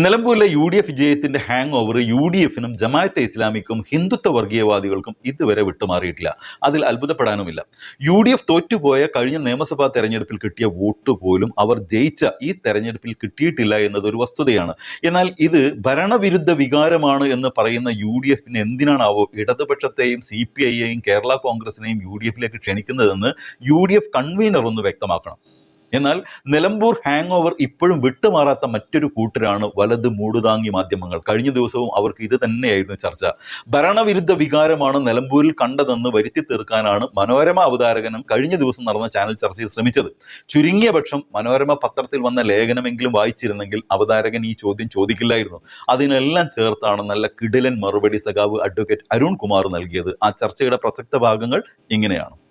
നിലമ്പൂരിലെ U D F വിജയത്തിന്റെ hangover U D എഫിനും ജമായത്തെ ഇസ്ലാമിക്കും ഹിന്ദുത്വ വർഗീയവാദികൾക്കും ഇതുവരെ വിട്ടുമാറിയിട്ടില്ല. അതിൽ അത്ഭുതപ്പെടാനുമില്ല. യു ഡി എഫ് തോറ്റുപോയ കഴിഞ്ഞ നിയമസഭാ തെരഞ്ഞെടുപ്പിൽ കിട്ടിയ വോട്ട് പോലും അവർ ജയിച്ച ഈ തെരഞ്ഞെടുപ്പിൽ കിട്ടിയിട്ടില്ല എന്നതൊരു വസ്തുതയാണ്. എന്നാൽ ഇത് ഭരണവിരുദ്ധ വികാരമാണ് എന്ന് പറയുന്ന യു ഡി എഫിന് എന്തിനാണാവോ ഇടതുപക്ഷത്തെയും സി പി ഐയെയും കേരള കോൺഗ്രസിനെയും യു ഡി എഫിലേക്ക് ക്ഷണിക്കുന്നതെന്ന് യു ഡി എഫ് കൺവീനർ ഒന്ന് വ്യക്തമാക്കണം. എന്നാൽ നിലമ്പൂർ ഹാങ് ഓവർ ഇപ്പോഴും വിട്ടുമാറാത്ത മറ്റൊരു കൂട്ടരാണ് വലത് മൂടുതാങ്ങി മാധ്യമങ്ങൾ. കഴിഞ്ഞ ദിവസവും അവർക്ക് ഇത് തന്നെയായിരുന്നു ചർച്ച. ഭരണവിരുദ്ധ വികാരമാണ് നിലമ്പൂരിൽ കണ്ടതെന്ന് വരുത്തി തീർക്കാനാണ് മനോരമ അവതാരകനും കഴിഞ്ഞ ദിവസം നടന്ന ചാനൽ ചർച്ചയിൽ ശ്രമിച്ചത്. ചുരുങ്ങിയ പക്ഷം മനോരമ പത്രത്തിൽ വന്ന ലേഖനമെങ്കിലും വായിച്ചിരുന്നെങ്കിൽ അവതാരകൻ ഈ ചോദ്യം ചോദിക്കില്ലായിരുന്നു. അതിനെല്ലാം ചേർത്താണ് നല്ല കിടിലൻ മറുപടി സഖാവ് അഡ്വക്കേറ്റ് അരുൺ കുമാർ നൽകിയത്. ആ ചർച്ചയുടെ പ്രസക്ത ഭാഗങ്ങൾ ഇങ്ങനെയാണ്.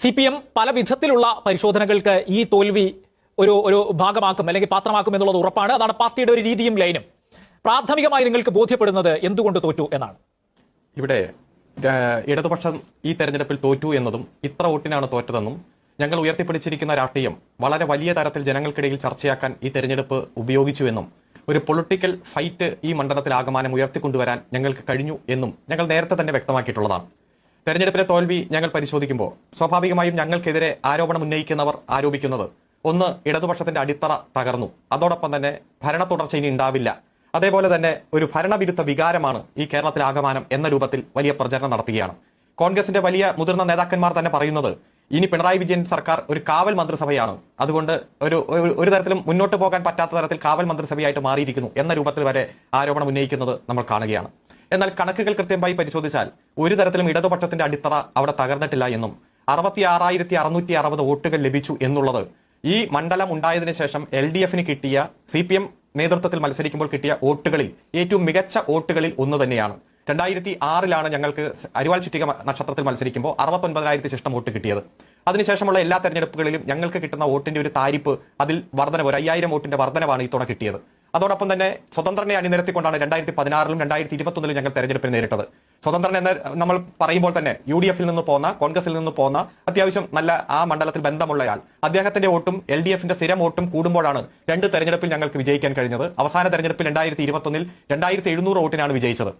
സി പി എം പല വിധത്തിലുള്ള പരിശോധനകൾക്ക് ഈ തോൽവി ഒരു ഒരു ഭാഗമാക്കും അല്ലെങ്കിൽ പാത്രമാക്കും എന്നുള്ളത് ഉറപ്പാണ്. അതാണ് പാർട്ടിയുടെ ഒരു രീതിയും ലൈനും. പ്രാഥമികമായി നിങ്ങൾക്ക് ബോധ്യപ്പെടുന്നത് എന്തുകൊണ്ട് തോറ്റു എന്നാണ്. ഇവിടെ ഇടതുപക്ഷം ഈ തെരഞ്ഞെടുപ്പിൽ തോറ്റു എന്നതും ഇത്ര വോട്ടിനാണ് തോറ്റതെന്നും ഞങ്ങൾ ഉയർത്തിപ്പിടിച്ചിരിക്കുന്ന രാഷ്ട്രീയം വളരെ വലിയ തരത്തിൽ ജനങ്ങൾക്കിടയിൽ ചർച്ചയാക്കാൻ ഈ തെരഞ്ഞെടുപ്പ് ഉപയോഗിച്ചുവെന്നും ഒരു പൊളിറ്റിക്കൽ ഫൈറ്റ് ഈ മണ്ഡലത്തിൽ ആകമാനം ഉയർത്തിക്കൊണ്ടുവരാൻ ഞങ്ങൾക്ക് കഴിഞ്ഞു എന്നും ഞങ്ങൾ നേരത്തെ തന്നെ വ്യക്തമാക്കിയിട്ടുള്ളതാണ്. തെരഞ്ഞെടുപ്പിലെ തോൽവി ഞങ്ങൾ പരിശോധിക്കുമ്പോൾ സ്വാഭാവികമായും ഞങ്ങൾക്കെതിരെ ആരോപണം ഉന്നയിക്കുന്നവർ ആരോപിക്കുന്നത് ഒന്ന് ഇടതുപക്ഷത്തിന്റെ അടിത്തറ തകർന്നു. അതോടൊപ്പം തന്നെ ഭരണ തുടർച്ച ഇനി ഉണ്ടാവില്ല. അതേപോലെ തന്നെ ഒരു ഭരണവിരുദ്ധ വികാരമാണ് ഈ കേരളത്തിലെ ആകമാനം എന്ന രൂപത്തിൽ വലിയ പ്രചരണം നടത്തുകയാണ്. കോൺഗ്രസിന്റെ വലിയ മുതിർന്ന നേതാക്കന്മാർ തന്നെ പറയുന്നത് ഇനി പിണറായി വിജയൻ സർക്കാർ ഒരു കാവൽ മന്ത്രിസഭയാണ്. അതുകൊണ്ട് ഒരു- ഒരു തരത്തിലും മുന്നോട്ട് പോകാൻ പറ്റാത്ത തരത്തിൽ കാവൽ മന്ത്രിസഭയായിട്ട് മാറിയിരിക്കുന്നു എന്ന രൂപത്തിൽ വരെ ആരോപണം ഉന്നയിക്കുന്നത് നമ്മൾ കാണുകയാണ്. എന്നാൽ കണക്കുകൾ കൃത്യമായി പരിശോധിച്ചാൽ ഒരു തരത്തിലും ഇടതുപക്ഷത്തിന്റെ അടിത്തറ അവിടെ തകർന്നിട്ടില്ല എന്നും അറുപത്തി ആറായിരത്തി അറുന്നൂറ്റി അറുപത് വോട്ടുകൾ ലഭിച്ചു എന്നുള്ളത് ഈ മണ്ഡലം ഉണ്ടായതിനു ശേഷം എൽ ഡി എഫിന് കിട്ടിയ സി പി എം നേതൃത്വത്തിൽ മത്സരിക്കുമ്പോൾ കിട്ടിയ വോട്ടുകളിൽ ഏറ്റവും മികച്ച വോട്ടുകളിൽ ഒന്ന് തന്നെയാണ്. രണ്ടായിരത്തി ആറിലാണ് ഞങ്ങൾക്ക് അരിവാൾ ചുറ്റിക നക്ഷത്രത്തിൽ മത്സരിക്കുമ്പോൾ അറുപത്തൊൻപതിനായിരത്തി ശിഷ്ടം വോട്ട് കിട്ടിയത്. അതിനുശേഷമുള്ള എല്ലാ തെരഞ്ഞെടുപ്പുകളിലും ഞങ്ങൾക്ക് കിട്ടുന്ന വോട്ടിന്റെ ഒരു താരിപ്പ് അതിൽ വർധനവ് ഒരു അയ്യായിരം വോട്ടിന്റെ വർധനവാണ് ഇത്തവണ കിട്ടിയത്. അതോടൊപ്പം തന്നെ സ്വതന്ത്രനെ അണിനിരത്തിക്കൊണ്ടാണ് രണ്ടായിരത്തി പതിനാറിലും രണ്ടായിരത്തി ഇരുപത്തൊന്നിലും ഞങ്ങൾ തെരഞ്ഞെടുപ്പിൽ നേരിട്ടത്. സ്വതന്ത്രൻ എന്ന് നമ്മൾ പറയുമ്പോൾ തന്നെ യു ഡി എഫിൽ നിന്ന് പോന്ന കോൺഗ്രസിൽ നിന്ന് പോന്ന അത്യാവശ്യം നല്ല ആ മണ്ഡലത്തിൽ ബന്ധമുള്ളയാൾ. അദ്ദേഹത്തിന്റെ വോട്ടും എൽ ഡി എഫിന്റെ സ്ഥിരം വോട്ടും കൂടുമ്പോഴാണ് രണ്ട് തെരഞ്ഞെടുപ്പിൽ ഞങ്ങൾക്ക് വിജയിക്കാൻ കഴിഞ്ഞത്. അവസാന തെരഞ്ഞെടുപ്പിൽ രണ്ടായിരത്തി ഇരുപത്തൊന്നിൽ രണ്ടായിരത്തി എഴുന്നൂറ് വോട്ടിനാണ് വിജയിച്ചത്.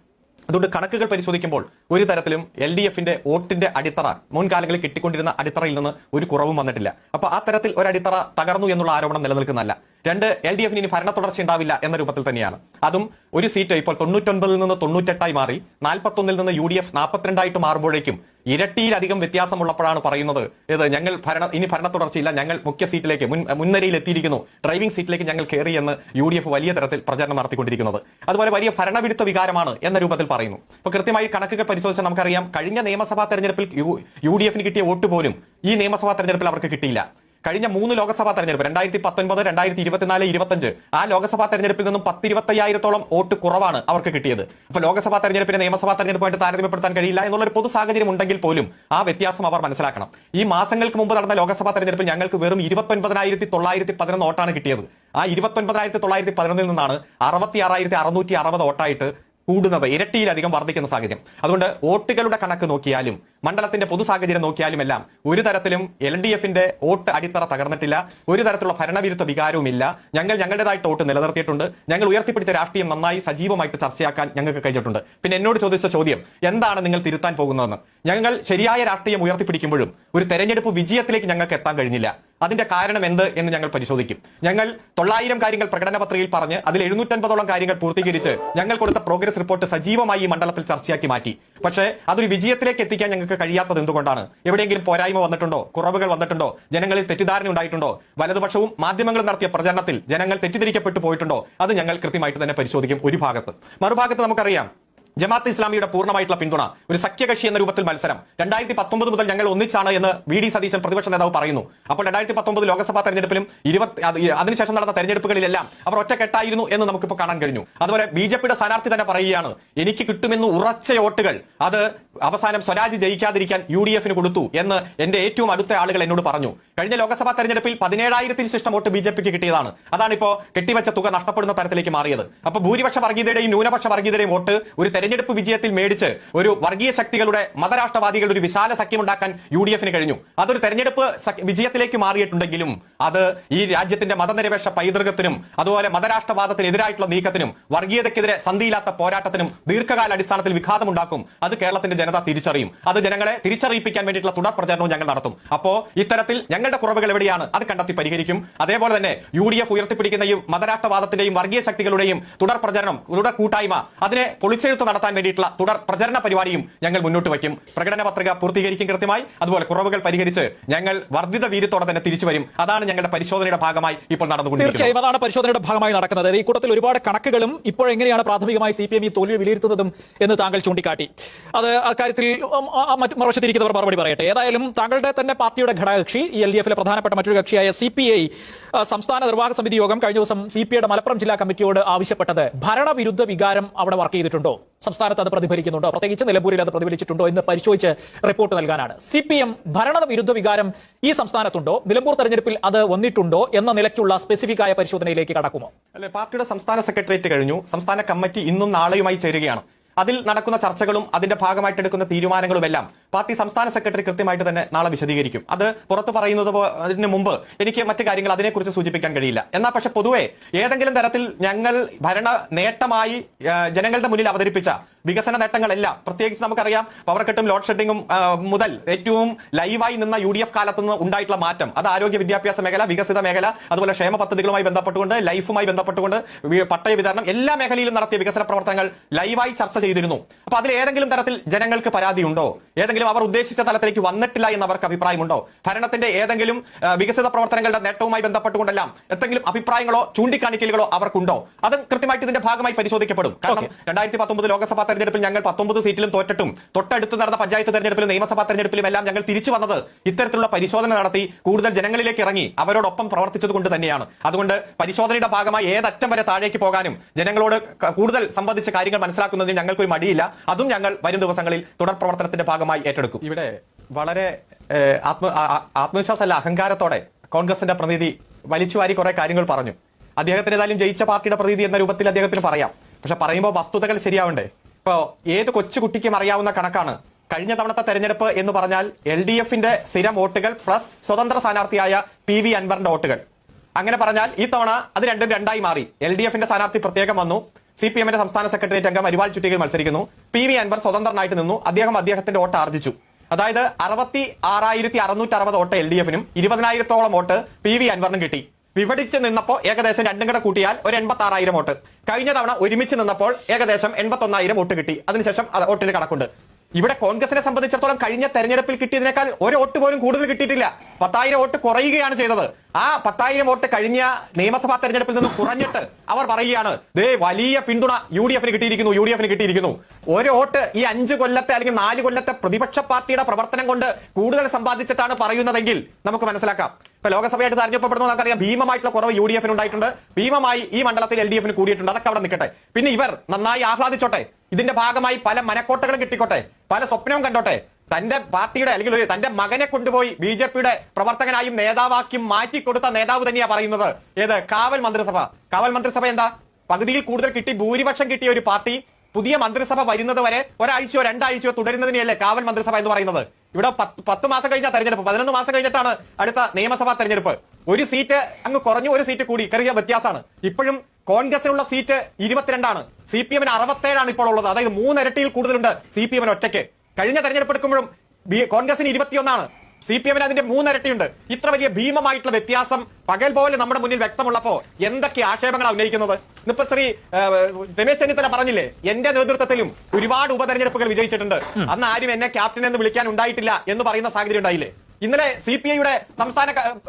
അതുകൊണ്ട് കണക്കുകൾ പരിശോധിക്കുമ്പോൾ ഒരു തരത്തിലും എൽ ഡി എഫിന്റെ വോട്ടിന്റെ അടിത്തറ മുൻകാലങ്ങളിൽ കിട്ടിക്കൊണ്ടിരുന്ന അടിത്തറയിൽ നിന്ന് ഒരു കുറവും വന്നിട്ടില്ല. അപ്പൊ ആ തരത്തിൽ ഒരു അടിത്തറ തകർന്നു എന്നുള്ള ആരോപണം നിലനിൽക്കുന്നതല്ല. രണ്ട് എൽ ഡി എഫിന് ഇനി ഭരണ തുടർച്ച ഉണ്ടാവില്ല എന്ന രൂപത്തിൽ തന്നെയാണ്. അതും ഒരു സീറ്റ് ഇപ്പോൾ തൊണ്ണൂറ്റൊൻപതിൽ നിന്ന് തൊണ്ണൂറ്റെട്ടായി മാറി. നാൽപ്പത്തൊന്നിൽ നിന്ന് യു ഡി എഫ് നാൽപ്പത്തിരണ്ടായിട്ട് മാറുമ്പോഴേക്കും ഇരട്ടിയിലധികം വ്യത്യാസമുള്ളപ്പോഴാണ് പറയുന്നത്. ഇത് ഞങ്ങൾ ഭരണ ഇനി ഭരണ തുടർച്ചയില്ല ഞങ്ങൾ മുഖ്യ സീറ്റിലേക്ക് മുൻ മുൻനിരയിൽ എത്തിയിരിക്കുന്നു ഡ്രൈവിംഗ് സീറ്റിലേക്ക് ഞങ്ങൾ കയറി എന്ന് യു ഡി എഫ് വലിയ തരത്തിൽ പ്രചരണം നടത്തിക്കൊണ്ടിരിക്കുന്നത്. അതുപോലെ വലിയ ഭരണവിരുദ്ധ വികാരമാണ് എന്ന രൂപത്തിൽ പറയുന്നു. അപ്പൊ കൃത്യമായി കണക്കുകൾ പരിശോധിച്ചാൽ നമുക്കറിയാം കഴിഞ്ഞ നിയമസഭാ തെരഞ്ഞെടുപ്പിൽ യു ഡി എഫിന് കിട്ടിയ വോട്ട് പോലും ഈ നിയമസഭാ തെരഞ്ഞെടുപ്പിൽ അവർക്ക് കിട്ടിയില്ല. കഴിഞ്ഞ മൂന്ന് ലോക്സഭാ തെരഞ്ഞെടുപ്പ് രണ്ടായിരത്തി പത്തൊൻപത് രണ്ടായിരത്തി ഇരുപത്തിനാല് ഇരുപത്തഞ്ച് ആ ലോക്സഭാ തെരഞ്ഞെടുപ്പിൽ നിന്നും പത്തിരുപത്തയ്യായിരത്തോളം വോട്ട് കുറവാണ് അവർക്ക് കിട്ടിയത്. അപ്പൊ ലോക്സഭാ തെരഞ്ഞെടുപ്പിനെ നിയമസഭാ തെരഞ്ഞെടുപ്പുമായിട്ട് താരതമ്യപ്പെടുത്താൻ കഴിയില്ല എന്നുള്ളൊരു പൊതു സാഹചര്യം ഉണ്ടെങ്കിൽ പോലും ആ വ്യത്യാസം അവർ മനസ്സിലാക്കണം. ഈ മാസങ്ങൾക്ക് മുമ്പ് നടന്ന ലോക്സഭാ തെരഞ്ഞെടുപ്പിൽ ഞങ്ങൾക്ക് വെറും ഇരുപത്തൊൻപതിനായിരത്തി തൊള്ളായിരത്തി പതിനൊന്ന് വോട്ടാണ് കിട്ടിയത്. ആ ഇരുപത്തൊൻപതിനായിരത്തി തൊള്ളായിരത്തി പതിനൊന്നിൽ നിന്നാണ് അറുപത്തി ആറായിരത്തി അറുന്നൂറ്റി അറുപത് വോട്ടായിട്ട് കൂടുന്നത് ഇരട്ടിയിലധികം വർദ്ധിക്കുന്ന സാഹചര്യം. അതുകൊണ്ട് വോട്ടുകളുടെ കണക്ക് നോക്കിയാലും മണ്ഡലത്തിന്റെ പൊതു സാഹചര്യം നോക്കിയാലും എല്ലാം ഒരു തരത്തിലും എൽ ഡി എഫിന്റെ വോട്ട് അടിത്തറ തകർന്നിട്ടില്ല. ഒരു തരത്തിലുള്ള ഭരണവിരുദ്ധ വികാരവുമില്ല. ഞങ്ങൾ ഞങ്ങളുടേതായിട്ട് വോട്ട് നിലനിർത്തിയിട്ടുണ്ട്. ഞങ്ങൾ ഉയർത്തിപ്പിടിച്ച രാഷ്ട്രീയം നന്നായി സജീവമായിട്ട് ചർച്ചയാക്കാൻ ഞങ്ങൾക്ക് കഴിഞ്ഞിട്ടുണ്ട്. പിന്നെ എന്നോട് ചോദിച്ച ചോദ്യം എന്താണ് നിങ്ങൾ തിരുത്താൻ പോകുന്നതെന്ന്? ഞങ്ങൾ ശരിയായ രാഷ്ട്രീയം ഉയർത്തിപ്പിടിക്കുമ്പോഴും ഒരു തെരഞ്ഞെടുപ്പ് വിജയത്തിലേക്ക് ഞങ്ങൾക്ക് എത്താൻ കഴിഞ്ഞില്ല. അതിന്റെ കാരണം എന്ത് എന്ന് ഞങ്ങൾ പരിശോധിക്കും. ഞങ്ങൾ തൊള്ളായിരം കാര്യങ്ങൾ പ്രകടന പത്രികയിൽ പറഞ്ഞ് അതിൽ എഴുന്നൂറ്റൻപതോളം കാര്യങ്ങൾ പൂർത്തീകരിച്ച് ഞങ്ങൾ കൊടുത്ത പ്രോഗ്രസ് റിപ്പോർട്ട് സജീവമായി ഈ മണ്ഡലത്തിൽ ചർച്ചയാക്കി മാറ്റി. പക്ഷേ അതൊരു വിജയത്തിലേക്ക് എത്തിക്കാൻ ഞങ്ങൾക്ക് കഴിയാത്തത് എന്തുകൊണ്ടാണ്? എവിടെയെങ്കിലും പോരായ്മ വന്നിട്ടുണ്ടോ? കുറവുകൾ വന്നിട്ടുണ്ടോ? ജനങ്ങളിൽ തെറ്റിദ്ധാരണ ഉണ്ടായിട്ടുണ്ടോ? വലതുപക്ഷവും മാധ്യമങ്ങളും നടത്തിയ പ്രചരണത്തിൽ ജനങ്ങൾ തെറ്റിദ്ധരിക്കപ്പെട്ടു പോയിട്ടുണ്ടോ? അത് ഞങ്ങൾ കൃത്യമായിട്ട് തന്നെ പരിശോധിക്കും ഒരു ഭാഗത്ത്. മറുഭാഗത്ത് നമുക്കറിയാം ജമാഅത്ത് ഇസ്ലാമിയുടെ പൂർണമായിട്ടുള്ള പിന്തുണ ഒരു സഖ്യകക്ഷി എന്ന രൂപത്തിൽ മത്സരം. രണ്ടായിരത്തി പത്തൊമ്പത് മുതൽ ഞങ്ങൾ ഒന്നിച്ചാണ് എന്ന് വി ഡി സതീശൻ പ്രതിപക്ഷ നേതാവ് പറയുന്നു. അപ്പോൾ രണ്ടായിരത്തി പത്തൊമ്പത് ലോക്സഭാ തെരഞ്ഞെടുപ്പിലും ഇരുപത്തി അത് അതിനുശേഷം നടന്ന തെരഞ്ഞെടുപ്പുകളിലെല്ലാം അവർ ഒറ്റക്കെട്ടായിരുന്നു എന്ന് നമുക്കിപ്പോൾ കാണാൻ കഴിഞ്ഞു. അതുപോലെ ബി ജെ പിയുടെ സ്ഥാനാർത്ഥി തന്നെ പറയുകയാണ് എനിക്ക് കിട്ടുമെന്ന് ഉറച്ച വോട്ടുകൾ. അത് അവസാനം സ്വരാജ് ജയിക്കാതിരിക്കാൻ യു ഡി എഫിന് കൊടുത്തു എന്ന് എന്റെ ഏറ്റവും അടുത്ത ആളുകൾ എന്നോട് പറഞ്ഞു. കഴിഞ്ഞ ലോക്സഭാ തെരഞ്ഞെടുപ്പിൽ പതിനേഴായിരത്തിന് ശേഷം വോട്ട് ബി ജെ പിക്ക് കിട്ടിയതാണ്. അതാണ് ഇപ്പോ കെട്ടിവെച്ച തുക നഷ്ടപ്പെടുന്ന തരത്തിലേക്ക് മാറിയത്. അപ്പോൾ ഭൂരിപക്ഷ വർഗീയതയുടെയും ന്യൂനപക്ഷ വർഗീയതയുടെയും വോട്ട് ഒരു തെരഞ്ഞെടുപ്പ് വിജയത്തിൽ മേടിച്ച് ഒരു വർഗീയ ശക്തികളുടെ മതരാഷ്ട്രവാദികളുടെ ഒരു വിശാല സഖ്യമുണ്ടാക്കാൻ യു ഡി എഫിന് കഴിഞ്ഞു. അതൊരു തെരഞ്ഞെടുപ്പ് വിജയത്തിലേക്ക് മാറിയിട്ടുണ്ടെങ്കിലും അത് ഈ രാജ്യത്തിന്റെ മതനിരപേക്ഷ പൈതൃകത്തിനും അതുപോലെ മതരാഷ്ട്രവാദത്തിനെതിരായിട്ടുള്ള നീക്കത്തിനും വർഗീയതയ്ക്കെതിരെ സന്ധിയില്ലാത്ത പോരാട്ടത്തിനും ദീർഘകാല അടിസ്ഥാനത്തിൽ വിഘാതമുണ്ടാക്കും. അത് കേരളത്തിന്റെ ജനത തിരിച്ചറിയും. അത് ജനങ്ങളെ തിരിച്ചറിയിപ്പിക്കാൻ വേണ്ടിയിട്ടുള്ള തുടർ പ്രചരണവും ഞങ്ങൾ നടത്തും. അപ്പോ ഇത്തരത്തിൽ ഞങ്ങളുടെ കുറവുകൾ എവിടെയാണ്? അത് കണ്ടെത്തി പരിഹരിക്കും. അതേപോലെ തന്നെ യു ഡി എഫ് ഉയർത്തിപ്പിടിക്കുന്ന ഈ മതരാഷ്ട്രവാദത്തിന്റെയും വർഗീയ ശക്തികളുടെയും തുടർ പ്രചരണം തുടർ കൂട്ടായ്മ അതിനെ പൊളിച്ചെഴുത്ത് നടത്താൻ വേണ്ടിയിട്ടുള്ള തുടർ പ്രചരണ പരിപാടിയും ഞങ്ങൾ മുന്നോട്ട് വയ്ക്കും. പ്രകടന പത്രിക പൂർത്തീകരിക്കും കൃത്യമായി. അതുപോലെ കുറവുകൾ പരിഹരിച്ച് ഞങ്ങൾ വർദ്ധിത വീര്യത്തോടെ തന്നെ തിരിച്ചു വരും. അതാണ് ഞങ്ങളുടെ പരിശോധനയുടെ ഭാഗമായി ഇപ്പോൾ നടന്നുകൊണ്ടിരിക്കുന്നത്. അതാണ് പരിശോധനയുടെ ഭാഗമായി നടക്കുന്നത്. ഈ കൂട്ടത്തിൽ ഒരുപാട് കണക്കുകളും ഇപ്പോഴെങ്ങനെയാണ് പ്രാഥമികമായി സി പി എം ഈ തോൽവി വിലയിരുത്തുന്നതും എന്ന് താങ്കൾ ചൂണ്ടിക്കാട്ടി. അത് അക്കാര്യത്തിൽ മറുവശത്തിരിക്കുന്നവർ മറുപടി പറയട്ടെ. ഏതായാലും താങ്കളുടെ തന്നെ പാർട്ടിയുടെ ഘടകകക്ഷി ഈ എൽ ഡി എഫിലെ പ്രധാനപ്പെട്ട മറ്റൊരു കക്ഷിയായ സി പി ഐ സംസ്ഥാന നിർവാഹക സമിതി യോഗം കഴിഞ്ഞ ദിവസം സി പി ഐയുടെ മലപ്പുറം ജില്ലാ കമ്മിറ്റിയോട് ആവശ്യപ്പെട്ടത് ഭരണവിരുദ്ധ വികാരം അവിടെ വർക്ക് ചെയ്തിട്ടുണ്ടോ? സംസ്ഥാനത്ത് അത് പ്രതിഫലിക്കുന്നുണ്ടോ? പ്രത്യേകിച്ച് നിലമ്പൂരിൽ അത് പ്രതിഫലിച്ചിട്ടുണ്ടോ എന്ന് പരിശോധിച്ച് റിപ്പോർട്ട് നൽകാനാണ്. സി പി എം ഭരണവിരുദ്ധ വികാരം ഈ സംസ്ഥാനത്തുണ്ടോ? നിലമ്പൂർ തെരഞ്ഞെടുപ്പിൽ അത് വന്നിട്ടുണ്ടോ എന്ന നിലയ്ക്കുള്ള സ്പെസിഫിക് ആയ പരിശോധനയിലേക്ക് കടക്കുമോ? അല്ലെ പാർട്ടിയുടെ സംസ്ഥാന സെക്രട്ടേറിയറ്റ് കഴിഞ്ഞു. സംസ്ഥാന കമ്മിറ്റി ഇന്നും നാളെയുമായി ചേരുകയാണ്. അതിൽ നടക്കുന്ന ചർച്ചകളും അതിന്റെ ഭാഗമായിട്ട് എടുക്കുന്ന തീരുമാനങ്ങളും എല്ലാം പാർട്ടി സംസ്ഥാന സെക്രട്ടറി കൃത്യമായിട്ട് തന്നെ നാളെ വിശദീകരിക്കും. അത് പുറത്തു പറയുന്നത് അതിന് മുമ്പ് എനിക്ക് മറ്റു കാര്യങ്ങൾ അതിനെക്കുറിച്ച് സൂചിപ്പിക്കാൻ കഴിയില്ല. എന്നാൽ പക്ഷെ പൊതുവെ ഏതെങ്കിലും തരത്തിൽ ഞങ്ങൾ ഭരണ നേട്ടമായി ജനങ്ങളുടെ മുന്നിൽ അവതരിപ്പിച്ച വികസന നേട്ടങ്ങളെല്ലാം. പ്രത്യേകിച്ച് നമുക്കറിയാം പവർ കട്ടും ലോഡ് ഷെഡിങ്ങും മുതൽ ഏറ്റവും ലൈവായി നിന്ന യു ഡി എഫ് കാലത്ത് നിന്ന് ഉണ്ടായിട്ടുള്ള മാറ്റം. അത് ആരോഗ്യ വിദ്യാഭ്യാസ മേഖല വികസിത മേഖല അതുപോലെ ക്ഷേമ പദ്ധതികളുമായി ബന്ധപ്പെട്ടുകൊണ്ട് ലൈഫുമായി ബന്ധപ്പെട്ടുകൊണ്ട് പട്ടയ വിതരണം എല്ലാ മേഖലയിലും നടത്തിയ വികസന പ്രവർത്തനങ്ങൾ ലൈവായി ചർച്ച ചെയ്തിരുന്നു. അപ്പൊ അതിൽ ഏതെങ്കിലും തരത്തിൽ ജനങ്ങൾക്ക് പരാതിയുണ്ടോ? ഏതെങ്കിലും അവർ ഉദ്ദേശിച്ച തലത്തിലേക്ക് വന്നിട്ടില്ല എന്ന് അവർക്ക് അഭിപ്രായമുണ്ടോ? ഭരണത്തിന്റെ ഏതെങ്കിലും വികസിത പ്രവർത്തനങ്ങളുടെ നേട്ടവുമായി ബന്ധപ്പെട്ടുകൊണ്ടെല്ലാം എന്തെങ്കിലും അഭിപ്രായങ്ങളോ ചൂണ്ടിക്കാണിക്കലുകളോ അവർക്കുണ്ടോ? അത് കൃത്യമായിട്ട് ഇതിന്റെ ഭാഗമായി പരിശോധിക്കപ്പെടും. കാരണം രണ്ടായിരത്തി പത്തൊമ്പത് ലോക്സഭാ തെരഞ്ഞെടുപ്പിൽ ഞങ്ങൾ പത്തൊമ്പത് സീറ്റിലും തോറ്റട്ടും തൊട്ടടുത്ത് നടന്ന പഞ്ചായത്ത് തെരഞ്ഞെടുപ്പിലും നിയമസഭാ തെരഞ്ഞെടുപ്പിലും എല്ലാം ഞങ്ങൾ തിരിച്ചു വന്നത് ഇത്തരത്തിലുള്ള പരിശോധന നടത്തി കൂടുതൽ ജനങ്ങളിലേക്ക് ഇറങ്ങി അവരോടൊപ്പം പ്രവർത്തിച്ചത് കൊണ്ട് തന്നെയാണ്. അതുകൊണ്ട് പരിശോധനയുടെ ഭാഗമായി ഏതറ്റം വരെ താഴേക്ക് പോകാനും ജനങ്ങളോട് കൂടുതൽ സംബന്ധിച്ച കാര്യങ്ങൾ മനസ്സിലാക്കുന്നതിന് ഞങ്ങൾക്കൊരു മടിയില്ല. അതും ഞങ്ങൾ വരും ദിവസങ്ങളിൽ തുടർ പ്രവർത്തനത്തിന്റെ ഭാഗമായി ഏറ്റെടുക്കും. ഇവിടെ വളരെ ആത്മ ആത്മവിശ്വാസമല്ല അഹങ്കാരത്തോടെ കോൺഗ്രസിന്റെ പ്രതിനിധി വലിച്ചുവാരി കുറെ കാര്യങ്ങൾ പറഞ്ഞു. അദ്ദേഹത്തിന് ഏതായാലും ജയിച്ച പാർട്ടിയുടെ പ്രതിനിധി എന്ന രൂപത്തിൽ അദ്ദേഹത്തിന് പറയാം. പക്ഷെ പറയുമ്പോൾ വസ്തുതകൾ ശരിയാവണ്ടേ? ഇപ്പോ ഏത് കൊച്ചുകുട്ടിക്കും അറിയാവുന്ന കണക്കാണ്. കഴിഞ്ഞ തവണത്തെ തെരഞ്ഞെടുപ്പ് എന്ന് പറഞ്ഞാൽ എൽ ഡി എഫിന്റെ സ്ഥിരം വോട്ടുകൾ പ്ലസ് സ്വതന്ത്ര സ്ഥാനാർത്ഥിയായ പി വി അൻവറിന്റെ വോട്ടുകൾ. അങ്ങനെ പറഞ്ഞാൽ ഈ തവണ അത് രണ്ടും രണ്ടായി മാറി. എൽ ഡി എഫിന്റെ സ്ഥാനാർത്ഥി പ്രത്യേകം വന്നു. സി പി എമ്മിന്റെ സംസ്ഥാന സെക്രട്ടേറിയറ്റ് അംഗം അരിവാൾ ചുറ്റികൾ മത്സരിക്കുന്നു. പി വി അൻവർ സ്വതന്ത്രനായിട്ട് നിന്നു. അദ്ദേഹം അദ്ദേഹത്തിന്റെ വോട്ട് ആർജിച്ചു. അതായത് അറുപത്തി ആറായിരത്തി അറുന്നൂറ്റി അറുപത് വോട്ട് എൽ ഡി എഫിനും ഇരുപതിനായിരത്തോളം വോട്ട് പി വി അൻവറിനും കിട്ടി. വിഭജിച്ച് നിന്നപ്പോൾ ഏകദേശം രണ്ടും കൂടെ കൂട്ടിയാൽ ഒരു എൺപത്തി ആറായിരം വോട്ട്. കഴിഞ്ഞ തവണ ഒരുമിച്ച് നിന്നപ്പോൾ ഏകദേശം എൺപത്തി ഒന്നായിരം വോട്ട് കിട്ടി. അതിനുശേഷം അത് വോട്ടിന് കണക്കുണ്ട്. ഇവിടെ കോൺഗ്രസിനെ സംബന്ധിച്ചിടത്തോളം കഴിഞ്ഞ തെരഞ്ഞെടുപ്പിൽ കിട്ടിയതിനേക്കാൾ ഒരു വോട്ട് പോലും കൂടുതൽ കിട്ടിയിട്ടില്ല. പത്തായിരം വോട്ട് കുറയുകയാണ് ചെയ്തത്. ആ പത്തായിരം വോട്ട് കഴിഞ്ഞ നിയമസഭാ തെരഞ്ഞെടുപ്പിൽ നിന്ന് കുറഞ്ഞിട്ട് അവർ പറയുകയാണ് ദേ വലിയ പിന്തുണ യു ഡി എഫിന് കിട്ടിയിരിക്കുന്നു യു ഡി എഫിന് കിട്ടിയിരിക്കുന്നു. ഒരു വോട്ട് ഈ അഞ്ച് കൊല്ലത്തെ അല്ലെങ്കിൽ നാല് കൊല്ലത്തെ പ്രതിപക്ഷ പാർട്ടിയുടെ പ്രവർത്തനം കൊണ്ട് കൂടുതൽ സമ്പാദിച്ചിട്ടാണ് പറയുന്നതെങ്കിൽ നമുക്ക് മനസ്സിലാക്കാം. ഇപ്പൊ ലോകസഭയായിട്ട് തെരഞ്ഞെടുക്കപ്പെടുന്നത് നമുക്കറിയാം. ഭീമമായിട്ടുള്ള കുറവ് യു ഡി എഫിന് ഉണ്ടായിട്ടുണ്ട്. ഭീമമായി ഈ മണ്ഡലത്തിൽ എൽ ഡി എഫിന് കൂടിയിട്ടുണ്ട്. അതൊക്കെ അവിടെ നിൽക്കട്ടെ. പിന്നെ ഇവർ നന്നായി ആഹ്ലാദിച്ചോട്ടെ. ഇതിന്റെ ഭാഗമായി പല മനക്കോട്ടകളും കിട്ടിക്കോട്ടെ. പല സ്വപ്നവും കണ്ടോട്ടെ. തന്റെ പാർട്ടിയുടെ അല്ലെങ്കിൽ ഒരു തന്റെ മകനെ കൊണ്ടുപോയി ബി ജെ പിയുടെ പ്രവർത്തകനായും നേതാവാക്കിയും മാറ്റിക്കൊടുത്ത നേതാവ് തന്നെയാ പറയുന്നത്. ഏത്? കാവൽ മന്ത്രിസഭ. കാവൽ മന്ത്രിസഭ എന്താ? പകുതിയിൽ കൂടുതൽ കിട്ടി ഭൂരിപക്ഷം കിട്ടിയ ഒരു പാർട്ടി പുതിയ മന്ത്രിസഭ വരുന്നത് വരെ ഒരാഴ്ചയോ രണ്ടാഴ്ചയോ തുടരുന്നതിനെയല്ലേ കാവൽ മന്ത്രിസഭ എന്ന് പറയുന്നത്? ഇവിടെ പത്ത് മാസം കഴിഞ്ഞ തെരഞ്ഞെടുപ്പ്. പതിനൊന്ന് മാസം കഴിഞ്ഞിട്ടാണ് അടുത്ത നിയമസഭാ തെരഞ്ഞെടുപ്പ്. ഒരു സീറ്റ് അങ്ങ് കുറഞ്ഞു ഒരു സീറ്റ് കൂടി. ചെറിയ വ്യത്യാസമാണ്. ഇപ്പോഴും കോൺഗ്രസിനുള്ള സീറ്റ് ഇരുപത്തിരണ്ടാണ്. സി പി എമ്മിന് അറുപത്തേഴാണ് ഇപ്പോൾ ഉള്ളത്. അതായത് മൂന്നിരട്ടിയിൽ കൂടുതലുണ്ട് സി പി എമ്മിന് ഒറ്റയ്ക്ക്. കഴിഞ്ഞ തെരഞ്ഞെടുപ്പ് എടുക്കുമ്പോഴും കോൺഗ്രസിന് ഇരുപത്തിയൊന്നാണ്. സി പി എമ്മിന് അതിന്റെ മൂന്നിരട്ടിയുണ്ട്. ഇത്ര വലിയ ഭീമമായിട്ടുള്ള വ്യത്യാസം പകൽ പോലെ നമ്മുടെ മുന്നിൽ വ്യക്തമുള്ളപ്പോ എന്തൊക്കെ ആക്ഷേപങ്ങളാണ് ഉന്നയിക്കുന്നത്? ഇന്നിപ്പോ ശ്രീ രമേശ് ചെന്നിത്തല പറഞ്ഞില്ലേ എന്റെ നേതൃത്വത്തിലും ഒരുപാട് ഉപതെരഞ്ഞെടുപ്പുകൾ വിജയിച്ചിട്ടുണ്ട്. അന്ന് ആരും എന്നെ ക്യാപ്റ്റൻ എന്ന് വിളിക്കാൻ ഉണ്ടായിട്ടില്ല എന്ന് പറയുന്ന സാഹചര്യം ഉണ്ടായില്ലേ? ഇന്നലെ സി പി ഐയുടെ സംസ്ഥാന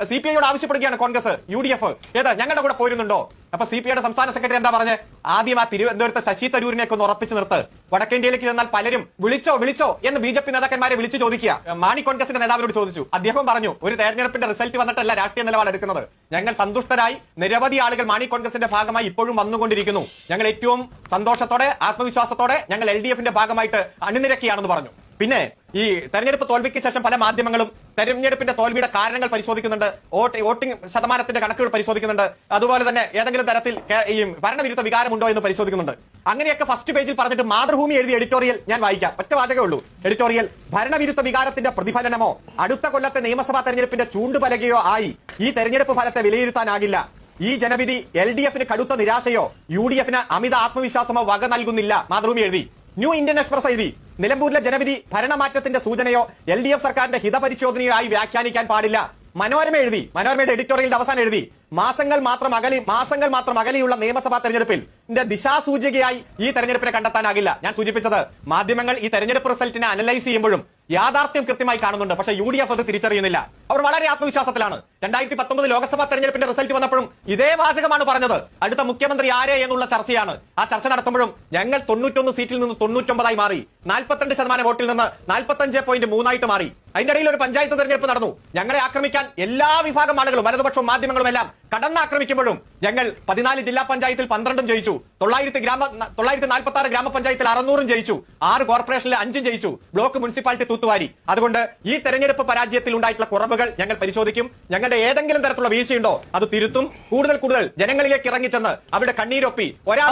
സി പി ഐയോട് ആവശ്യപ്പെടുകയാണ് കോൺഗ്രസ് യു ഡി എഫ്. ഏത്? ഞങ്ങളുടെ കൂടെ പോയിരുന്നുണ്ടോ അപ്പൊ സി പി ഐയുടെ സംസ്ഥാന സെക്രട്ടറി എന്താ പറഞ്ഞ്? ആദ്യം ആ തിരുവനന്തപുരത്തെ ശശി തരൂരിനെ ഒക്കെ ഒന്ന് ഉറപ്പിച്ചു നിർത്ത്. വടക്കേന്ത്യയിലേക്ക് ചെന്നാൽ പലരും വിളിച്ചോ വിളിച്ചോ എന്ന് ബി ജെ പി നേതാക്കന്മാരെ വിളിച്ചു ചോദിക്കുക. മാണി കോൺഗ്രസിന്റെ നേതാവിനോട് ചോദിച്ചു. അദ്ദേഹം പറഞ്ഞു ഒരു തെരഞ്ഞെടുപ്പിന്റെ റിസൾട്ട് വന്നിട്ടല്ല രാഷ്ട്രീയ നിലപാട് എടുക്കുന്നത്. ഞങ്ങൾ സന്തുഷ്ടരായി നിരവധി ആളുകൾ മാണി കോൺഗ്രസിന്റെ ഭാഗമായി ഇപ്പോഴും വന്നുകൊണ്ടിരിക്കുന്നു. ഞങ്ങൾ ഏറ്റവും സന്തോഷത്തോടെ ആത്മവിശ്വാസത്തോടെ ഞങ്ങൾ എൽ ഭാഗമായിട്ട് അണിനിരക്കുകയാണെന്ന് പറഞ്ഞു. പിന്നെ ഈ തെരഞ്ഞെടുപ്പ് തോൽവിക്ക് ശേഷം പല മാധ്യമങ്ങളും തെരഞ്ഞെടുപ്പിന്റെ തോൽവിയുടെ കാരണങ്ങൾ പരിശോധിക്കുന്നുണ്ട്. വോട്ട് വോട്ടിംഗ് ശതമാനത്തിന്റെ കണക്കുകൾ പരിശോധിക്കുന്നുണ്ട്. അതുപോലെ തന്നെ ഏതെങ്കിലും തരത്തിൽ ഈ ഭരണവിരുദ്ധ വികാരമുണ്ടോ എന്ന് പരിശോധിക്കുന്നുണ്ട്. അങ്ങനെയൊക്കെ ഫസ്റ്റ് പേജിൽ പറഞ്ഞിട്ട് മാതൃഭൂമി എഴുതിയ എഡിറ്റോറിയൽ ഞാൻ വായിക്കാം. ഒറ്റ വാചകമേ ഉള്ളൂ. എഡിറ്റോറിയൽ ഭരണവിരുദ്ധ വികാരത്തിന്റെ പ്രതിഫലനമോ അടുത്ത കൊല്ലത്തെ നിയമസഭാ തെരഞ്ഞെടുപ്പിന്റെ ചൂണ്ടുപലകയോ ആയി ഈ തെരഞ്ഞെടുപ്പ് ഫലത്തെ വിലയിരുത്താനാകില്ല. ഈ ജനവിധി എൽ ഡി എഫിന് കടുത്ത നിരാശയോ യു ഡി എഫിന് അമിത ആത്മവിശ്വാസമോ വക നൽകുന്നില്ല. മാതൃഭൂമി എഴുതി. ന്യൂ ഇന്ത്യൻ എക്സ്പ്രസ് എഴുതി. നിലമ്പൂരിലെ ജനവിധി ഭരണമാറ്റത്തിന്റെ സൂചനയോ എൽ ഡി എഫ് സർക്കാരിന്റെ ഹിതപരിശോധനയോ ആയി വ്യാഖ്യാനിക്കാൻ പാടില്ല. മനോരമ എഴുതി മനോരമയുടെ എഡിറ്റോറിയലിന്റെ അവസാനം എഴുതി മാസങ്ങൾ മാത്രം അകലി മാസങ്ങൾ മാത്രം അകലിയുള്ള നിയമസഭാ തെരഞ്ഞെടുപ്പിൽ ദിശാസൂചികയായി ഈ തെരഞ്ഞെടുപ്പിനെ കണ്ടെത്താനാകില്ല. ഞാൻ സൂചിപ്പിച്ചത് മാധ്യമങ്ങൾ ഈ തെരഞ്ഞെടുപ്പ് റിസൾട്ടിനെ അനലൈസ് ചെയ്യുമ്പോഴും യാഥാർത്ഥ്യം കൃത്യമായി കാണുന്നുണ്ട്. പക്ഷേ യു ഡി എഫ് അത് തിരിച്ചറിയുന്നില്ല. അവർ വളരെ ആത്മവിശ്വാസത്തിലാണ്. രണ്ടായിരത്തി പത്തൊമ്പത് ലോക്സഭാ തെരഞ്ഞെടുപ്പിന്റെ റിസൾട്ട് വന്നപ്പോഴും ഇതേ വാചകമാണ് പറഞ്ഞത്. അടുത്ത മുഖ്യമന്ത്രി ആരെ എന്നുള്ള ചർച്ചയാണ്. ആ ചർച്ച നടത്തുമ്പോഴും ഞങ്ങൾ തൊണ്ണൂറ്റൊന്ന് സീറ്റിൽ നിന്ന് തൊണ്ണൂറ്റൊമ്പതായി മാറി. നാൽപ്പത്തിരണ്ട് ശതമാനം വോട്ടിൽ നിന്ന് നാൽപ്പത്തഞ്ച് പോയിന്റ് മൂന്നായിട്ട് മാറി. അതിന്റെ ഇടയിൽ ഒരു പഞ്ചായത്ത് തെരഞ്ഞെടുപ്പ് നടന്നു. ഞങ്ങളെ ആക്രമിക്കാൻ എല്ലാ വിഭാഗം ആളുകളും വലതുപക്ഷവും മാധ്യമങ്ങളും എല്ലാം കടന്നാക്രമിക്കുമ്പോഴും ഞങ്ങൾ പതിനാല് ജില്ലാ പഞ്ചായത്തിൽ പന്ത്രണ്ടും ജയിച്ചു. തൊള്ളായിരത്തി ഗ്രാമ തൊള്ളായിരത്തി നാൽപ്പത്തി ആറ് ഗ്രാമപഞ്ചായത്തിൽ അറുന്നൂറും ജയിച്ചു. ആറ് കോർപ്പറേഷനിൽ അഞ്ചും ജയിച്ചു. ബ്ലോക്ക് മുനിസിപ്പാലിറ്റി തൂത്തുവാരി. അതുകൊണ്ട് ഈ തെരഞ്ഞെടുപ്പ് പരാജയത്തിൽ ഉണ്ടായിട്ടുള്ള കുറവുകൾ ഞങ്ങൾ പരിശോധിക്കും. ഞങ്ങളുടെ ഏതെങ്കിലും തരത്തിലുള്ള വീഴ്ചയുണ്ടോ അത് തിരുത്തും. കൂടുതൽ കൂടുതൽ ജനങ്ങളിലേക്ക് ഇറങ്ങിച്ചെന്ന് അവിടെ കണ്ണീരൊപ്പി ഒരാൾ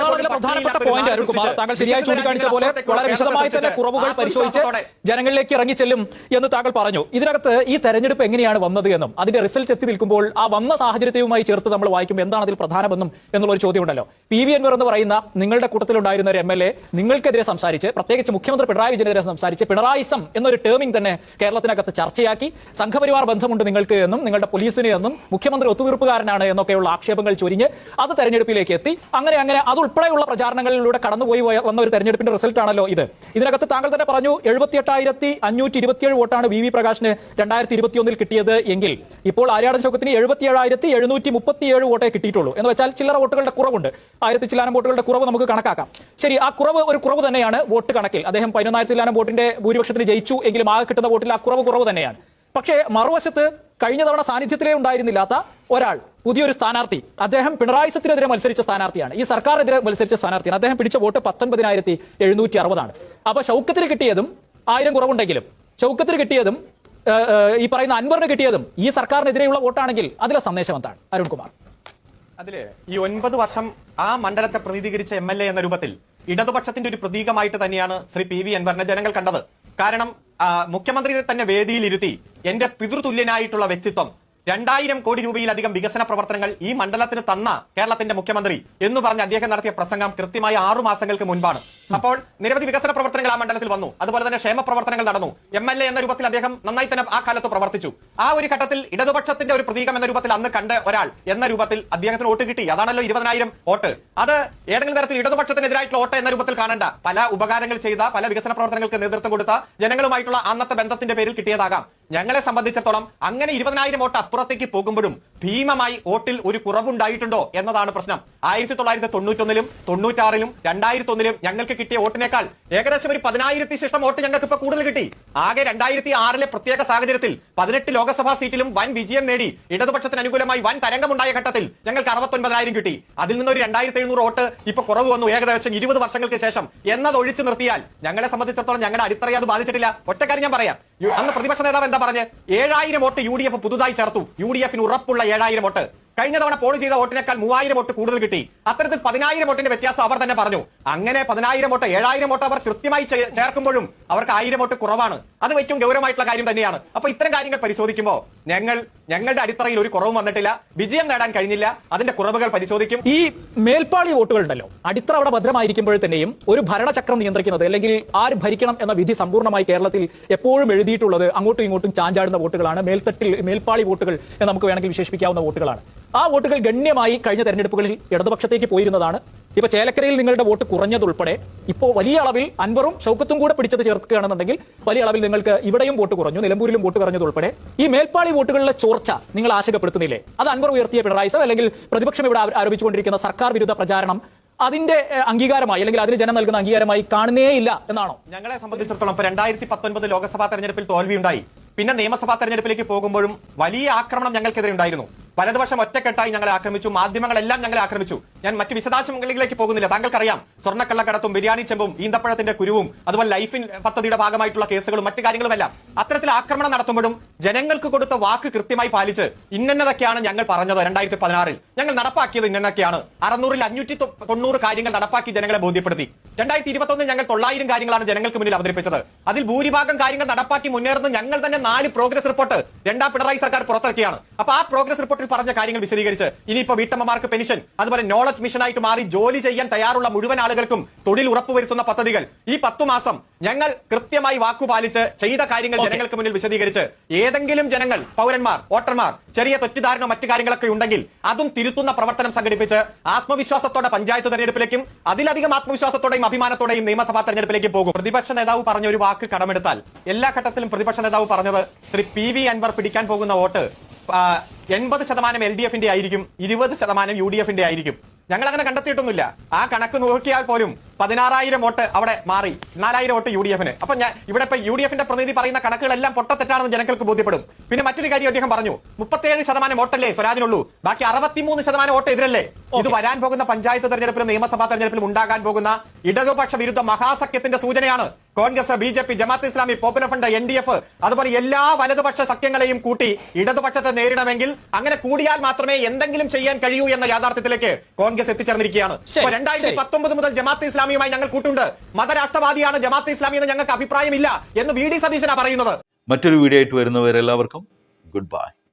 താങ്കൾ ശരിയായി ചൂണ്ടിക്കാണിച്ച പോലെ വളരെ വിശദമായി തന്നെ കുറവുകൾ പരിശോധിച്ച് ജനങ്ങളിലേക്ക് ഇറങ്ങിച്ചെല്ലും എന്ന് താങ്കൾ പറഞ്ഞു. ഇതിനകത്ത് ഈ തെരഞ്ഞെടുപ്പ് എങ്ങനെയാണ് വന്നത് എന്നും അതിന്റെ റിസൾട്ട് എത്തി നിൽക്കുമ്പോൾ ആ വന്ന സാഹചര്യത്തെയുമായി ചേർത്ത് നമ്മൾ വായിക്കുമ്പോൾ എന്താണ് അതിൽ പ്രധാനമെന്നും എന്നുള്ള ഒരു ചോദ്യം ഉണ്ടല്ലോ പി വി അൻവർ എന്ന് പറയുന്ന നിങ്ങളുടെ കൂട്ടത്തിലുണ്ടായിരുന്ന ഒരു എം എൽ എ നിങ്ങൾക്കെതിരെ സംസാരിച്ച് പ്രത്യേകിച്ച് മുഖ്യമന്ത്രി പിണറായി വിജയനെതിരെ സംസാരിച്ച് പിണറായിസം എന്നൊരു ടേമിംഗ് തന്നെ കേരളത്തിനകത്ത് ചർച്ചയാക്കി സംഘപരിവാർ ബന്ധമുണ്ട് നിങ്ങൾക്ക് എന്നും നിങ്ങളുടെ പോലീസിന് എന്നും മുഖ്യമന്ത്രി ഒത്തുതീർപ്പുകാരനാണ് എന്നൊക്കെയുള്ള ആക്ഷേപങ്ങൾ ചൊരിഞ്ഞ് അത് തെരഞ്ഞെടുപ്പിലേക്ക് എത്തി. അങ്ങനെ അങ്ങനെ അതുൾപ്പെടെയുള്ള പ്രചാരണങ്ങളിലൂടെ കടന്നുപോയി വന്ന ഒരു തെരഞ്ഞെടുപ്പിന്റെ റിസൾട്ട് ആണല്ലോ ഇത്. ഇതിനകത്ത് താങ്കൾ തന്നെ പറഞ്ഞു എഴുപത്തിയെട്ടായിരത്തി അഞ്ഞൂറ്റി ഇരുപത്തിയേഴ് വോട്ടാണ് വി വി പ്രകാശിന് രണ്ടായിരത്തി ഇരുപത്തിയൊന്നിൽ കിട്ടിയത് എങ്കിൽ. ഇപ്പോൾ ആര്യാടൻ ചോക്കത്തിന് എഴുപത്തി ഏഴായിരത്തി എഴുന്നൂറ്റി മുപ്പത്തിയേഴ് വോട്ടേ കിട്ടിയിട്ടുള്ളൂ. എന്ന് വെച്ചാൽ ചില്ലറ വോട്ടുകളുടെ കുറവുണ്ട്. ആയിരത്തി ചില്ലാനം വോട്ടുകളുടെ കുറവ് നമുക്ക് കണക്കാക്കാം. ശരി ആ കുറവ് ഒരു കുറവ് തന്നെയാണ് വോട്ട് കണക്കിൽ. അദ്ദേഹം പതിനൊന്നായിരത്തി ചില്ലാനം വോട്ടിന്റെ ഭൂരിപക്ഷത്തിൽ ജയിച്ചു എങ്കിലും ആകെ കിട്ടുന്ന വോട്ടിൽ ആ കുറവ് കുറവ് തന്നെയാണ്. പക്ഷേ മറുവശത്ത് കഴിഞ്ഞ തവണ സാന്നിധ്യത്തിലേ ഉണ്ടായിരുന്നില്ലാത്ത ഒരാൾ പുതിയൊരു സ്ഥാനാർത്ഥി അദ്ദേഹം പിണറായി സത്തിനെതിരെ മത്സരിച്ച സ്ഥാനാർത്ഥിയാണ്. ഈ സർക്കാരിനെതിരെ മത്സരിച്ച സ്ഥാനാർത്ഥിയാണ്. അദ്ദേഹം പിടിച്ച വോട്ട് പത്തൊൻപതിനായിരത്തി എഴുന്നൂറ്റി അറുപതാണ്. അപ്പൊ ഷൗക്കത്തിന് കിട്ടിയതും ആയിരം കുറവുണ്ടെങ്കിലും ചൗക്കത്തിൽ കിട്ടിയതും ഈ പറയുന്ന അൻവറിന് കിട്ടിയതും ഈ സർക്കാരിനെതിരെയുള്ള വോട്ടാണെങ്കിൽ അതിലെ സന്ദേശം എന്താണ്? അരുൺകുമാർ. അതിൽ ഈ ഒൻപത് വർഷം ആ മണ്ഡലത്തെ പ്രതിനിധീകരിച്ച എം എൽ എ എന്ന രൂപത്തിൽ ഇടതുപക്ഷത്തിന്റെ ഒരു പ്രതീകമായിട്ട് തന്നെയാണ് ശ്രീ പി വി അൻവറിനെ ജനങ്ങൾ കണ്ടത്. കാരണം മുഖ്യമന്ത്രിയെ തന്നെ വേദിയിലിരുത്തി എന്റെ പിതൃതുല്യനായിട്ടുള്ള വ്യക്തിത്വം രണ്ടായിരം കോടി രൂപയിലധികം വികസന പ്രവർത്തനങ്ങൾ ഈ മണ്ഡലത്തിന് തന്ന കേരളത്തിന്റെ മുഖ്യമന്ത്രി എന്ന് പറഞ്ഞ് അദ്ദേഹം നടത്തിയ പ്രസംഗം കൃത്യമായി ആറു മാസങ്ങൾക്ക് മുൻപാണ്. അപ്പോൾ നിരവധി വികസന പ്രവർത്തനങ്ങൾ ആ മണ്ഡലത്തിൽ വന്നു. അതുപോലെ തന്നെ ക്ഷേമ പ്രവർത്തനങ്ങൾ നടന്നു. എം എൽ എ എന്ന രൂപത്തിൽ അദ്ദേഹം നന്നായി തന്നെ ആ കാലത്ത് പ്രവർത്തിച്ചു. ആ ഒരു ഘട്ടത്തിൽ ഇടതുപക്ഷത്തിന്റെ ഒരു പ്രതീകം എന്ന രൂപത്തിൽ അന്ന് കണ്ട ഒരാൾ എന്ന രൂപത്തിൽ അദ്ദേഹത്തിന് വോട്ട് കിട്ടി. അതാണല്ലോ ഇരുപതിനായിരം വോട്ട്. അത് ഏതെങ്കിലും തരത്തിൽ ഇടതുപക്ഷത്തിനെതിരായിട്ടുള്ള വോട്ട് എന്ന രൂപത്തിൽ കാണേണ്ട. പല ഉപകാരങ്ങൾ ചെയ്ത പല വികസന പ്രവർത്തനങ്ങൾക്ക് നേതൃത്വം കൊടുത്ത ജനങ്ങളുമായിട്ടുള്ള അന്നത്തെ ബന്ധത്തിന്റെ പേരിൽ കിട്ടിയതാകാം. ഞങ്ങളെ സംബന്ധിച്ചിടത്തോളം അങ്ങനെ ഇരുപതിനായിരം വോട്ട് അപ്പുറത്തേക്ക് പോകുമ്പോഴും ഭീമമായി വോട്ടിൽ ഒരു കുറവുണ്ടായിട്ടുണ്ടോ എന്നതാണ് പ്രശ്നം. ആയിരത്തി തൊള്ളായിരത്തി തൊണ്ണൂറ്റൊന്നിലും തൊണ്ണൂറ്റാറിലും രണ്ടായിരത്തി ഒന്നിലും ഞങ്ങൾക്ക് കിട്ടിയ വോട്ടിനേക്കാൾ ഏകദേശം ഒരു പതിനായിരത്തി ശിഷ്ടം വോട്ട് ഞങ്ങൾക്ക് ഇപ്പൊ കൂടുതൽ കിട്ടി. ആകെ രണ്ടായിരത്തി ആറിലെ പ്രത്യേക സാഹചര്യത്തിൽ പതിനെട്ട് ലോക്സഭാ സീറ്റിലും വൻ വിജയം നേടി ഇടതുപക്ഷത്തിന് അനുകൂലമായി വൻ തരംഗമുണ്ടായ ഘട്ടത്തിൽ ഞങ്ങൾക്ക് അറുപത്തൊൻപതിനായിരം കിട്ടി. അതിൽ നിന്ന് ഒരു രണ്ടായിരത്തി എഴുന്നൂറ് വോട്ട് ഇപ്പൊ കുറവ് വന്നു. ഏകദേശം ഇരുപത് വർഷങ്ങൾക്ക് ശേഷം എന്നത് ഒഴിച്ചു നിർത്തിയാൽ ഞങ്ങളെ സംബന്ധിച്ചിടത്തോളം ഞങ്ങളുടെ അടിത്തറയെ അത് ബാധിച്ചിട്ടില്ല. ഒറ്റക്കാര്യം ഞാൻ പറയാം. അന്ന് പ്രതിപക്ഷ നേതാവ് എന്താ പറഞ്ഞ്? ഏഴായിരം വോട്ട് യു ഡി എഫ് പുതുതായി ചേർത്തു. യു ഡി എഫിന് ഉറപ്പുള്ള ഏഴായിരം വോട്ട്. കഴിഞ്ഞ തവണ പോൾ ചെയ്ത വോട്ടിനേക്കാൾ മൂവായിരം വോട്ട് കൂടുതൽ കിട്ടി. അത്തരത്തിൽ പതിനായിരം വോട്ടിന്റെ വ്യത്യാസം അവർ തന്നെ പറഞ്ഞു. അങ്ങനെ പതിനായിരം വോട്ട് ഏഴായിരം വോട്ട് അവർ കൃത്യമായി ചേർക്കുമ്പോഴും അവർക്ക് ആയിരം വോട്ട് കുറവാണ്. അത് ഏറ്റവും ഗൗരവമായിട്ടുള്ള കാര്യം തന്നെയാണ്. അപ്പൊ ഇത്തരം കാര്യങ്ങൾ പരിശോധിക്കുമ്പോൾ ഞങ്ങൾ ഞങ്ങളുടെ അടിത്തറയിൽ ഒരു കുറവും വന്നിട്ടില്ല. വിജയം നേടാൻ കഴിഞ്ഞില്ല. അതിന്റെ കുറവുകൾ പരിശോധിക്കും. ഈ മേൽപ്പാളി വോട്ടുകളുണ്ടല്ലോ അടിത്തറ അവിടെ ഭദ്രമായിരിക്കുമ്പോൾ തന്നെയും ഒരു ഭരണചക്രം നിയന്ത്രിക്കുന്നത് അല്ലെങ്കിൽ ആര് ഭരിക്കണം എന്ന വിധി സമ്പൂർണമായി കേരളത്തിൽ എപ്പോഴും എഴുതിയിട്ടുള്ളത് അങ്ങോട്ടും ഇങ്ങോട്ടും ചാഞ്ചാടുന്ന വോട്ടുകളാണ്. മേൽത്തട്ടിൽ മേൽപ്പാളി വോട്ടുകൾ എന്ന് നമുക്ക് വേണമെങ്കിൽ വിശേഷിപ്പിക്കാവുന്ന വോട്ടുകളാണ്. ആ വോട്ടുകൾ ഗണ്യമായി കഴിഞ്ഞ തെരഞ്ഞെടുപ്പുകളിൽ ഇടതുപക്ഷത്തേക്ക് പോയിരുന്നതാണ്. ഇപ്പൊ ചേലക്കരയിൽ നിങ്ങളുടെ വോട്ട് കുറഞ്ഞതുൾപ്പെടെ ഇപ്പോൾ വലിയ അളവിൽ അൻവറും ഷൗക്കത്തും കൂടെ പിടിച്ചത് ചേർക്കുകയാണെന്നുണ്ടെങ്കിൽ വലിയ അളവിൽ നിങ്ങൾക്ക് ഇവിടെയും വോട്ട് കുറഞ്ഞു നിലമ്പൂരിലും വോട്ട് കുറഞ്ഞതുൾപ്പെടെ. ഈ മേൽപ്പാളി വോട്ടുകളിലെ ചോർച്ച നിങ്ങൾ ആശങ്കപ്പെടുത്തുന്നില്ലേ? അത് അൻവർ ഉയർത്തിയ പിണറായി അല്ലെങ്കിൽ പ്രതിപക്ഷം ഇവിടെ ആരോ- ആരോപിച്ചുകൊണ്ടിരിക്കുന്ന സർക്കാർ വിരുദ്ധ പ്രചാരണം അതിന്റെ അംഗീകാരമായി അല്ലെങ്കിൽ അതിന് ജനം നൽകുന്ന അംഗീകാരമായി കാണുന്നേ ഇല്ല എന്നാണോ? ഞങ്ങളെ സംബന്ധിച്ചിടത്തോളം ഇപ്പൊ രണ്ടായിരത്തി പത്തൊൻപത് ലോക്സഭാ തെരഞ്ഞെടുപ്പിൽ തോൽവിയുണ്ടായി. പിന്നെ നിയമസഭാ തെരഞ്ഞെടുപ്പിലേക്ക് പോകുമ്പോഴും വലിയ ആക്രമണം ഞങ്ങൾക്കെതിരെ ഉണ്ടായിരുന്നു. വലതുപക്ഷം ഒറ്റക്കെട്ടായി ഞങ്ങളെ ആക്രമിച്ചു മാധ്യമങ്ങളെല്ലാം ഞങ്ങളെ ആക്രമിച്ചു. ഞാൻ മറ്റ് വിശദാംശങ്ങളിലേക്ക് പോകുന്നില്ല. താങ്കൾക്കറിയാം സ്വർണക്കള്ളക്കടത്തും ബിരിയാണി ചെമ്പും ഈന്തപ്പഴത്തിന്റെ കുരുവും അതുപോലെ ലൈഫിൻ പദ്ധതിയുടെ ഭാഗമായിട്ടുള്ള കേസുകളും മറ്റു കാര്യങ്ങളും എല്ലാം അത്തരത്തിൽ ആക്രമണം നടത്തുമ്പോഴും ജനങ്ങൾക്ക് കൊടുത്ത വാക്ക് കൃത്യമായി പാലിച്ച് ഇന്നതൊക്കെയാണ് ഞങ്ങൾ പറഞ്ഞത് രണ്ടായിരത്തി പതിനാറിൽ ഞങ്ങൾ നടപ്പാക്കിയത് ഇന്നൊക്കെയാണ് അറുന്നൂറിൽ അഞ്ഞൂറ്റി തൊണ്ണൂറ് കാര്യങ്ങൾ നടപ്പാക്കി ജനങ്ങളെ ബോധ്യപ്പെടുത്തി. രണ്ടായിരത്തി ഇരുപത്തൊന്നിൽ ഞങ്ങൾ തൊള്ളായിരം കാര്യങ്ങളാണ് ജനങ്ങൾക്ക് മുന്നിൽ അവതരിപ്പിച്ചത്. അതിൽ ഭൂരിഭാഗം കാര്യങ്ങൾ നടപ്പാക്കി മുന്നേറുന്ന ഞങ്ങൾ തന്നെ നാല് പ്രോഗ്രസ് റിപ്പോർട്ട് രണ്ടാം പിണറായി സർക്കാർ പുറത്തിറക്കിയാണ്. അപ്പൊ ആ പ്രോഗ്രസ് റിപ്പോർട്ടിൽ പറഞ്ഞ കാര്യങ്ങൾ വിശദീകരിച്ച് ഇനിയിപ്പോ വീട്ടമ്മമാർക്ക് പെൻഷൻ അതുപോലെ നോളജ് മിഷനായിട്ട് മാറി ജോലി ചെയ്യാൻ തയ്യാറുള്ള മുഴുവൻ ആളുകൾക്കും തൊഴിൽ ഉറപ്പുവരുത്തുന്ന പദ്ധതികൾ. ഈ പത്തു മാസം ഞങ്ങൾ കൃത്യമായി വാക്കുപാലിച്ച് ചെയ്ത കാര്യങ്ങൾ ജനങ്ങൾക്ക് മുന്നിൽ വിശദീകരിച്ച് ഏതെങ്കിലും ജനങ്ങൾ പൗരന്മാർ വോട്ടർമാർ ചെറിയ തെറ്റിദ്ധാരണ മറ്റു കാര്യങ്ങളൊക്കെ ഉണ്ടെങ്കിൽ അതും തിരുത്തുന്ന പ്രവർത്തനം സംഘടിപ്പിച്ച് ആത്മവിശ്വാസത്തോടെ പഞ്ചായത്ത് തെരഞ്ഞെടുപ്പിലേക്കും അതിലധികം ആത്മവിശ്വാസത്തോടെയും അഭിമാനത്തോടെയും നിയമസഭാ തെരഞ്ഞെടുപ്പിലേക്കും പോകും. പ്രതിപക്ഷ നേതാവ് പറഞ്ഞ ഒരു വാക്ക് കടമെടുത്താൽ എല്ലാ ഘട്ടത്തിലും പ്രതിപക്ഷ നേതാവ് പറഞ്ഞത് ശ്രീ പി വി അൻവർ പിടിക്കാൻ പോകുന്ന വോട്ട് എൺപത് ശതമാനം എൽ ഡി എഫിന്റെ ആയിരിക്കും ഇരുപത് ശതമാനം യു ഡി എഫിന്റെ ആയിരിക്കും. ഞങ്ങൾ അങ്ങനെ കണ്ടെത്തിയിട്ടൊന്നുമില്ല. ആ കണക്ക് നോക്കിയാൽ പോലും പതിനാറായിരം വോട്ട് അവിടെ മാറി നാലായിരം വോട്ട് യു ഡി എഫിന്. അപ്പൊ ഞാൻ ഇവിടെ ഇപ്പൊ യു ഡി എഫിന്റെ പ്രതിനിധി പറയുന്ന കണക്കുകളെല്ലാം പൊട്ടത്തെറ്റാണെന്ന് ജനങ്ങൾക്ക് ബോധ്യപ്പെടും. പിന്നെ മറ്റൊരു കാര്യം അദ്ദേഹം പറഞ്ഞു മുപ്പത്തേഴ് ശതമാനം വോട്ടല്ലേ സ്വരാജിനുള്ളൂ ബാക്കി അറുപത്തിമൂന്ന് ശതമാനം വോട്ട് എതിരല്ലേ? ഇത് വരാൻ പോകുന്ന പഞ്ചായത്ത് തെരഞ്ഞെടുപ്പിലും നിയമസഭാ തെരഞ്ഞെടുപ്പിലും ഉണ്ടാകാൻ പോകുന്ന ഇടതുപക്ഷ വിരുദ്ധ മഹാസഖ്യത്തിന്റെ സൂചനയാണ്. Congress B J P Jamaat Islami popular front N D F അതുപോലെ എല്ലാ വലതുപക്ഷ സഖ്യങ്ങളെയും കൂട്ടി ഇടതുപക്ഷത്തെ നേരിടണമെങ്കിൽ അങ്ങനെ കൂടിയാൽ മാത്രമേ എന്തെങ്കിലും ചെയ്യാൻ കഴിയൂ എന്ന യാഥാർത്ഥ്യത്തിലേക്ക് കോൺഗ്രസ് എത്തിച്ചേർന്നിരിക്കുകയാണ്. രണ്ടായിരത്തി പത്തൊമ്പത് മുതൽ ജമാഅത്ത് ഇസ്ലാമിയുമായി ഞങ്ങൾ കൂട്ടുണ്ട്. മതരാഷ്ട്രവാദിയാണ് ജമാഅത്ത് ഇസ്ലാമി എന്ന് ഞങ്ങൾക്ക് അഭിപ്രായമില്ല എന്ന് വി ഡി സതീശന പറയുന്നത്. മറ്റൊരു വീഡിയോ ആയിട്ട് വരുന്നവരെല്ലാവർക്കും ഗുഡ് ബൈ.